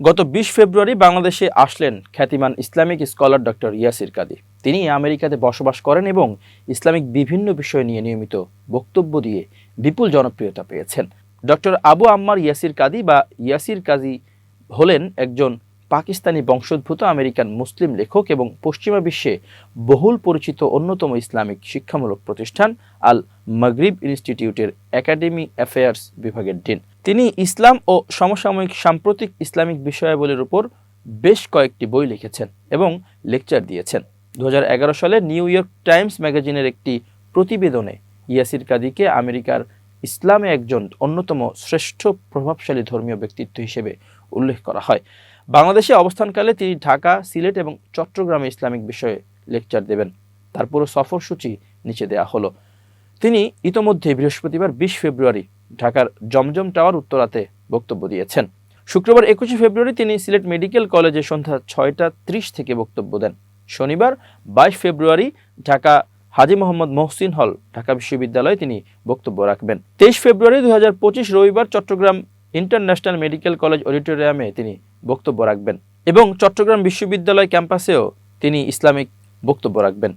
গত বিশ ফেব্রুয়ারি বাংলাদেশে আসলেন খ্যাতিমান Islamic scholar doctor Yasir Qadhi. তিনি আমেরিকাতে বসবাস করেন এবং ইসলামিক বিভিন্ন বিষয় নিয়ে নিয়মিত বক্তব্য দিয়ে বিপুল জনপ্রিয়তা পেয়েছেন। ডক্টর আবু আম্মার ইয়াসির কাদি বা ইয়াসির কাজী হলেন একজন পাকিস্তানি বংশোদ্ভূত আমেরিকান মুসলিম লেখক এবং পশ্চিমা বিশ্বে বহুল পরিচিত অন্যতম ইসলামিক শিক্ষামূলক প্রতিষ্ঠান আল মাগরিব ইনস্টিটিউটের একাডেমি অ্যাফেয়ার্স বিভাগের ডিন। তিনি ইসলাম ও সমসাময়িক সাম্প্রতিক ইসলামিক বিষয়াবলীর উপর বেশ কয়েকটি বই লিখেছেন এবং লেকচার দিয়েছেন। দু হাজার এগারো সালে নিউ ইয়র্ক টাইমস ম্যাগাজিনের একটি প্রতিবেদনে ইয়াসির কাদিকে আমেরিকার ইসলামে একজন অন্যতম শ্রেষ্ঠ প্রভাবশালী ধর্মীয় ব্যক্তিত্ব হিসেবে উল্লেখ করা হয়। বাংলাদেশে অবস্থানকালে তিনি ঢাকা, সিলেট এবং চট্টগ্রামে ইসলামিক বিষয়ে লেকচার দেবেন। তার পুরো সফরসূচি নিচে দেওয়া হলো। তিনি ইতোমধ্যে বৃহস্পতিবার বিশ ফেব্রুয়ারি ঢাকার জমজম টাওয়ার উত্তরাতে বক্তব্য দিয়েছেন। শুক্রবার একুশে ফেব্রুয়ারি তিনি সিলেট মেডিকেল কলেজে সন্ধ্যা ছয়টা ত্রিশ থেকে বক্তব্য দেন। শনিবার বাইশ ফেব্রুয়ারি ঢাকা হাজি মোহাম্মদ মহসিন হল ঢাকা বিশ্ববিদ্যালয়ে তিনি বক্তব্য রাখবেন। তেইশ ফেব্রুয়ারি দু হাজার পঁচিশ রবিবার চট্টগ্রাম ইন্টারন্যাশনাল মেডিকেল কলেজ অডিটোরিয়ামে তিনি বক্তব্য রাখবেন এবং চট্টগ্রাম বিশ্ববিদ্যালয় ক্যাম্পাসেও তিনি ইসলামিক বক্তব্য রাখবেন।